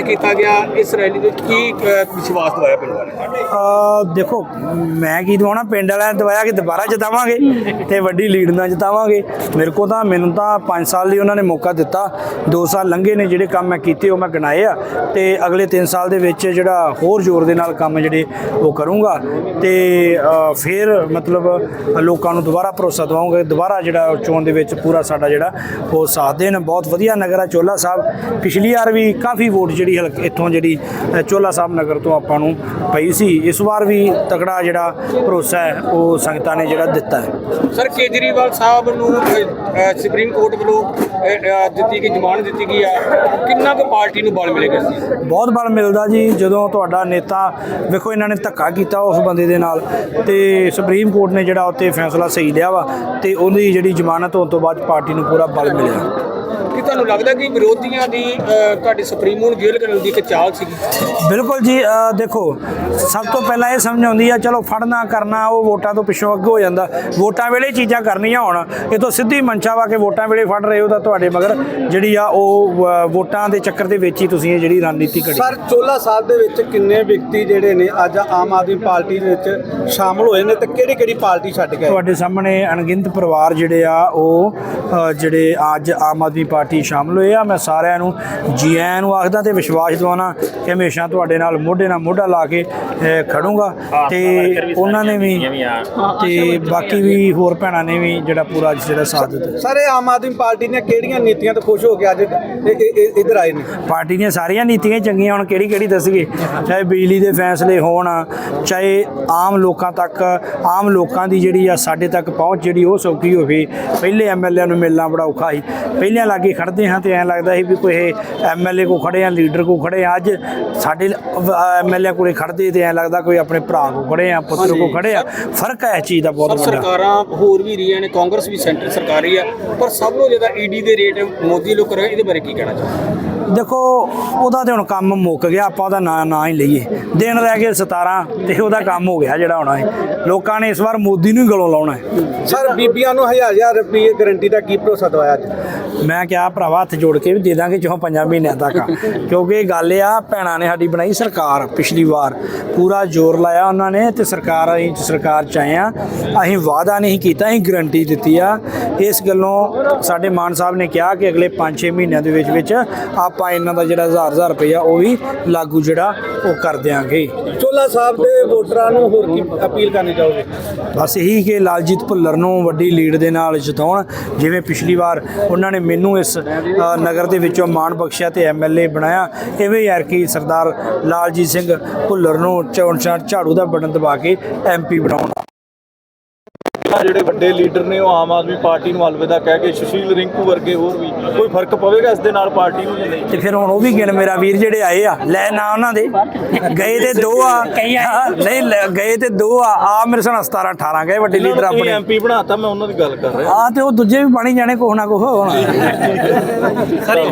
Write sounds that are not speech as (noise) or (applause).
ਇਕੱਠ ਕੀਤਾ ਗਿਆ ਇਸ ਰੈਲੀ ਦੇ ਵਿੱਚ? ਕੀ ਅ, ਵਿਸ਼ਵਾਸ ਦਵਾਇਆ ਪਿੰਡ ਵਾਲਿਆਂ ਨੇ? ਅਹ ਦੇਖੋ ਮੈਂ ਕੀ ਦਵਾਉਣਾ? ਪਿੰਡ ਵਾਲਿਆਂ ਨੇ ਦਵਾਇਆ ਕਿ ਦੁਬਾਰਾ ਜਿਤਾਵਾਂਗੇ ਤੇ ਵੱਡੀ ਲੀਡ ਨਾਲ ਜਿਤਾਵਾਂਗੇ। ਮੇਰੇ ਕੋ ਤਾਂ ਮੈਨੂੰ ਤਾਂ 5 ਸਾਲ ਲਈ ਉਹਨਾਂ ਨੇ ਮੌਕਾ ਦਿੱਤਾ। 2 ਸਾਲ ਲੰਘੇ ਨੇ ਜਿਹੜੇ ਕੰਮ ਮੈਂ ਕੀਤੇ ਉਹ ਮੈਂ ਗਿਣਾਏ ਆ। ਤੇ ਅਗਲੇ 3 ਸਾਲ ਦੇ ਵਿੱਚ ਜਿਹੜਾ ਹੋਰ ਜ਼ੋਰ ਦੇ ਨਾਲ ਕੰਮ ਜਿਹੜੇ ਉਹ ਕਰੂੰਗਾ। ਤੇ ਅਹ, ਫਿਰ ਮਤਲਬ ਲੋਕਾਂ ਨੂੰ ਦੁਬਾਰਾ ਭਰੋਸਾ ਦਵਾਉਂਗਾ। ਦੁਬਾਰਾ ਜਿਹੜਾ ਚੋਣ ਦੇ ਵਿੱਚ ਪੂਰਾ ਸਾਡਾ ਜਿਹੜਾ ਉਹ ਸਾਥ ਦੇਣ। ਬਹੁਤ ਵਧੀਆ ਨਗਰ ਆ ਚੋਲਾ ਸਾਹਿਬ। ਪਿਛਲੀ ਵਾਰ ਵੀ ਕਾਫੀ ਵੋਟ ਜਿਹੜੀ ਹਲਕ ਇੱਥੋਂ ਜਿਹੜੀ ਚੋਲਾ ਸਾਹਿਬ ਨਗਰ ਤੋਂ ਆਪਾਂ ਨੂੰ ਪਈ ਸੀ। ਇਸ ਵਾਰ ਵੀ ਤਕੜਾ ਜਿਹੜਾ ਭਰੋਸਾ ਹੈ ਉਹ ਸੰਗਤਾਂ ਨੇ ਜਿਹੜਾ ਦਿੱਤਾ ਹੈ। ਸਰ ਕੇਜਰੀਵਾਲ ਸਾਹਿਬ ਨੂੰ ਸੁਪਰੀਮ ਕੋਰਟ ਵੱਲੋਂ ਦਿੱਤੀ ਗਈ ਜ਼ਮਾਨਤ ਦਿੱਤੀ ਗਈ ਆ। ਕਿੰਨਾ ਕੁ ਪਾਰਟੀ ਨੂੰ ਬਲ ਮਿਲੇਗਾ? ਬਹੁਤ ਬਲ ਮਿਲਦਾ ਜੀ। ਜਦੋਂ ਤੁਹਾਡਾ ਨੇਤਾ ਵੇਖੋ ਇਹਨਾਂ ਨੇ ਧੱਕਾ ਕੀਤਾ ਉਸ ਬੰਦੇ ਦੇ ਨਾਲ ਤੇ ਸੁਪਰੀਮ ਕੋਰਟ ਨੇ ਜਿਹੜਾ ਉੱਤੇ ਫੈਸਲਾ ਸਹੀ ਲਿਆ ਵਾ ਤੇ ਉਹਦੀ ਜਿਹੜੀ ਜ਼ਮਾਨਤ ਹੋਣ ਤੋਂ ਬਾਅਦ ਪਾਰਟੀ ਨੂੰ ਪੂਰਾ ਬਲ ਮਿਲਿਆ। ਕੀ ਤੁਹਾਨੂੰ ਲੱਗਦਾ ਕਿ ਵਿਰੋਧੀਆਂ ਦੀ ਤੁਹਾਡੇ ਸੁਪਰੀਮੋ ਨੂੰ ਜੇਲ੍ਹ ਕਰਨ ਦੀ ਇੱਕ ਚਾਲ ਸੀਗੀ? ਬਿਲਕੁਲ ਜੀ ਦੇਖੋ ਸਭ ਤੋਂ ਪਹਿਲਾਂ ਇਹ ਸਮਝ ਆਉਂਦੀ ਆ ਚਲੋ ਫੜਨਾ ਕਰਨਾ ਉਹ ਵੋਟਾਂ ਤੋਂ ਪਿੱਛੋਂ ਅੱਗੇ ਹੋ ਜਾਂਦਾ। ਵੋਟਾਂ ਵੇਲੇ ਚੀਜ਼ਾਂ ਕਰਨੀਆਂ ਹੋਣ ਇਹ ਤੋਂ ਸਿੱਧੀ ਮਨਸ਼ਾ ਵਾ ਕਿ ਵੋਟਾਂ ਵੇਲੇ ਫੜ ਰਹੇ ਹੋ ਤਾਂ ਤੁਹਾਡੇ ਮਗਰ ਜਿਹੜੀ ਆ ਉਹ ਵੋਟਾਂ ਦੇ ਚੱਕਰ ਦੇ ਵਿੱਚ ਹੀ ਤੁਸੀਂ ਇਹ ਜਿਹੜੀ ਰਣਨੀਤੀ ਘੜੀ। ਸਰ ਚੋਲਾ ਸਾਹਿਬ ਦੇ ਵਿੱਚ ਕਿੰਨੇ ਵਿਅਕਤੀ ਜਿਹੜੇ ਨੇ ਅੱਜ ਆਮ ਆਦਮੀ ਪਾਰਟੀ ਦੇ ਵਿੱਚ ਸ਼ਾਮਲ ਹੋਏ ਨੇ ਤੇ ਕਿਹੜੀ ਕਿਹੜੀ ਪਾਰਟੀ ਛੱਡ ਆਏ? ਤੁਹਾਡੇ ਸਾਹਮਣੇ ਅਣਗਿਣਤ ਪਰਿਵਾਰ ਜਿਹੜੇ ਆ ਉਹ ਅ, ਜਿਹੜੇ ਅੱਜ ਆਮ ਆਦਮੀ ਪਾਰਟੀ ਸ਼ਾਮਲ ਹੋਏ ਆ। ਮੈਂ ਸਾਰਿਆਂ ਨੂੰ ਜੀ ਆਇਆਂ ਨੂੰ ਆਖਦਾ ਤੇ ਵਿਸ਼ਵਾਸ ਦਿਵਾਉਣਾ ਕਿ ਹਮੇਸ਼ਾ ਤੁਹਾਡੇ ਨਾਲ ਮੋਢੇ ਨਾਲ ਮੋਢਾ ਲਾ ਕੇ ਖੜੂੰਗਾ। ਤੇ ਉਹਨਾਂ ਨੇ ਵੀ ਤੇ ਬਾਕੀ ਵੀ ਹੋਰ ਭੈਣਾਂ ਨੇ ਵੀ ਜਿਹੜਾ ਪੂਰਾ ਜਿਹੜਾ ਸਾਥ ਦਿੱਤਾ। ਸਰ ਇਹ ਆਮ ਆਦਮੀ ਪਾਰਟੀ ਦੀਆਂ ਕਿਹੜੀਆਂ ਨੀਤੀਆਂ ਤੋਂ ਖੁਸ਼ ਹੋ ਕੇ ਅੱਜ ਇੱਧਰ ਆਏ ਨੇ? ਪਾਰਟੀ ਦੀਆਂ ਸਾਰੀਆਂ ਨੀਤੀਆਂ ਚੰਗੀਆਂ ਹੁਣ ਕਿਹੜੀ ਕਿਹੜੀ ਦੱਸੀਏ? ਚਾਹੇ ਬਿਜਲੀ ਦੇ ਫੈਸਲੇ ਹੋਣ ਚਾਹੇ ਆਮ ਲੋਕਾਂ ਤੱਕ ਆਮ ਲੋਕਾਂ ਦੀ ਜਿਹੜੀ ਆ ਸਾਡੇ ਤੱਕ ਪਹੁੰਚ ਜਿਹੜੀ ਉਹ ਸੌਖੀ ਹੋਵੇ। ਪਹਿਲੇ ਐਮਐਲਏ ਨੂੰ ਮਿਲਣਾ ਬੜਾ ਔਖਾ ਸੀ। ਪਹਿਲਿਆਂ ਲਾਗੇ ਖੜਦੇ ਹਾਂ ਤੇ ਐਂ ਲੱਗਦਾ ਸੀ ਵੀ ਕੋਈ ਐਮਐਲਏ ਕੋ ਖੜੇ ਆ ਲੀਡਰ ਕੋ ਖੜੇ ਆ ਅੱਜ ਸਾਡੇ ਐਮਐਲਏ ਕੋਲੇ ਖੜਦੇ ਤੇ ਐਂ ਲੱਗਦਾ ਕੋਈ ਆਪਣੇ ਭਰਾ ਕੋ ਖੜੇ ਆ ਪੁੱਤਰ ਕੋ ਖੜੇ ਆ ਫ਼ਰਕ ਹੈ ਇਸ ਚੀਜ਼ ਦਾ ਬਹੁਤ ਵੱਡਾ। ਸਰਕਾਰਾਂ ਹੋਰ ਵੀ ਰਹੀਆਂ ਨੇ ਕਾਂਗਰਸ ਵੀ ਸੈਂਟਰ ਸਰਕਾਰੀ ਆ ਪਰ ਸਭ ਤੋਂ ਜ਼ਿਆਦਾ ਈਡੀ ਦੇ ਰੇਟ ਮੋਦੀ ਲੋਕ ਰਹੇ ਇਹਦੇ ਬਾਰੇ ਕੀ ਕਹਿਣਾ ਚਾਹੁੰਦੇ ਦੇਖੋ ਉਹਦਾ ਤੇ ਹੁਣ ਕੰਮ ਮੁੱਕ ਗਿਆ ਆਪਾਂ ਉਹਦਾ ਨਾਂ ਨਾ ਹੀ ਲਈਏ। ਦਿਨ ਰਹਿ ਗਏ 17 ਤੇ ਉਹਦਾ ਕੰਮ ਹੋ ਗਿਆ ਜਿਹੜਾ ਹੋਣਾ ਹੈ। ਲੋਕਾਂ ਨੇ ਇਸ ਵਾਰ ਮੋਦੀ ਨੂੰ ਹੀ ਗਲੋਂ ਲਾਉਣਾ ਹੈ। ਸਰ ਬੀਬੀਆਂ ਨੂੰ ਹਜ਼ਾਰ ਹਜ਼ਾਰ ਰੁਪਏ ਗਾਰੰਟੀ ਦਾ ਕੀ ਭਰੋਸਾ ਦਵਾਇਆ ਅੱਜ? ਮੈਂ ਕਿਹਾ ਭਰਾਵਾ ਹੱਥ ਜੋੜ ਕੇ ਵੀ ਦੇ ਦਾਂਗੇ ਚੋਂ ਪੰਜਾਂ ਮਹੀਨਿਆਂ ਤੱਕ। ਕਿਉਂਕਿ ਇਹ ਗੱਲ ਆ ਭੈਣਾਂ ਨੇ ਸਾਡੀ ਬਣਾਈ ਸਰਕਾਰ ਪਿਛਲੀ ਵਾਰ। ਪੂਰਾ ਜ਼ੋਰ ਲਾਇਆ ਉਹਨਾਂ ਨੇ ਤੇ ਸਰਕਾਰ ਅਸੀਂ ਸਰਕਾਰ ਚ ਆਏ ਆ। ਅਸੀਂ ਵਾਅਦਾ ਨਹੀਂ ਕੀਤਾ ਅਸੀਂ ਗਰੰਟੀ ਦਿੱਤੀ ਆ। ਇਸ ਗੱਲੋਂ ਸਾਡੇ ਮਾਨ ਸਾਹਿਬ ਨੇ ਕਿਹਾ ਕਿ ਅਗਲੇ 5-6 ਮਹੀਨਿਆਂ ਦੇ ਵਿੱਚ ਵਿੱਚ ਆਪਾਂ ਇਹਨਾਂ ਦਾ ਜਿਹੜਾ ਹਜ਼ਾਰ ਹਜ਼ਾਰ ਰੁਪਇਆ ਉਹ ਵੀ ਲਾਗੂ ਜਿਹੜਾ ਉਹ ਕਰ ਦਿਆਂਗੇ। ਚੋਲਾ ਸਾਹਿਬ ਦੇ ਵੋਟਰਾਂ ਨੂੰ ਹੋਰ ਕੀ ਅਪੀਲ ਕਰਨੀ ਚਾਹੋਗੇ? ਬਸ ਇਹੀ ਕਿ ਲਾਲਜੀਤ ਭੁੱਲਰ ਨੂੰ ਵੱਡੀ ਲੀਡ ਦੇ ਨਾਲ ਜਿਤਾਉਣ। ਜਿਵੇਂ ਪਿਛਲੀ ਵਾਰ ਉਹਨਾਂ ਨੇ ਮੈਨੂੰ ਇਸ ਨਗਰ ਦੇ ਵਿੱਚੋਂ ਮਾਣ ਬਖਸ਼ਿਆ ਤੇ ਐਮਐਲਏ ਬਣਾਇਆ। ਐਵੇਂ ਯਾਰ ਕਿ ਸਰਦਾਰ ਲਾਲਜੀਤ ਸਿੰਘ ਭੁੱਲਰ ਨੂੰ ਚੋਣ ਚਾਰ ਝਾੜੂ ਦਾ ਬਟਨ ਦਬਾ ਕੇ ਐਮਪੀ ਬਣਾਉਣ। ਜਿਹੜੇ ਵੱਡੇ ਲੀਡਰ ਨੇ ਉਹ ਆਮ ਆਦਮੀ ਪਾਰਟੀ ਨੂੰ ਅਲਵਿਦਾ ਕਹਿ ਕੇ ਸੁਸ਼ੀਲ ਰਿੰਕੂ ਵਰਗੇ ਹੋਰ ਵੀ ਕੋਈ ਫ਼ਰਕ ਪਵੇਗਾ ਇਸ ਦੇ ਨਾਲ ਪਾਰਟੀ ਨੂੰ ਜਾਂ ਨਹੀਂ? ਤੇ ਫਿਰ ਹੁਣ ਉਹ ਵੀ ਗਿਣ ਮੇਰਾ ਵੀਰ ਜਿਹੜੇ ਆਏ ਆ ਲੈ ਨਾ ਉਹਨਾਂ ਦੇ। ਗਏ ਤੇ ਦੋ ਆ। ਨਹੀਂ ਗਏ ਤੇ ਦੋ ਆ। ਆ ਮੇਰੇ ਸਾਨ 17 18 ਗਏ ਵੱਡੇ ਲੀਡਰ ਆਪਣੇ। ਐਮਪੀ ਬਣਾਤਾ ਮੈਂ ਉਹਨਾਂ ਦੀ ਗੱਲ ਕਰ ਰਿਹਾ। ਆ ਤੇ ਉਹ ਦੂਜੇ ਵੀ ਬਣੀ ਜਾਣੇ ਕੋਹ ਨਾ ਕੋਹ ਹੁਣ। (laughs)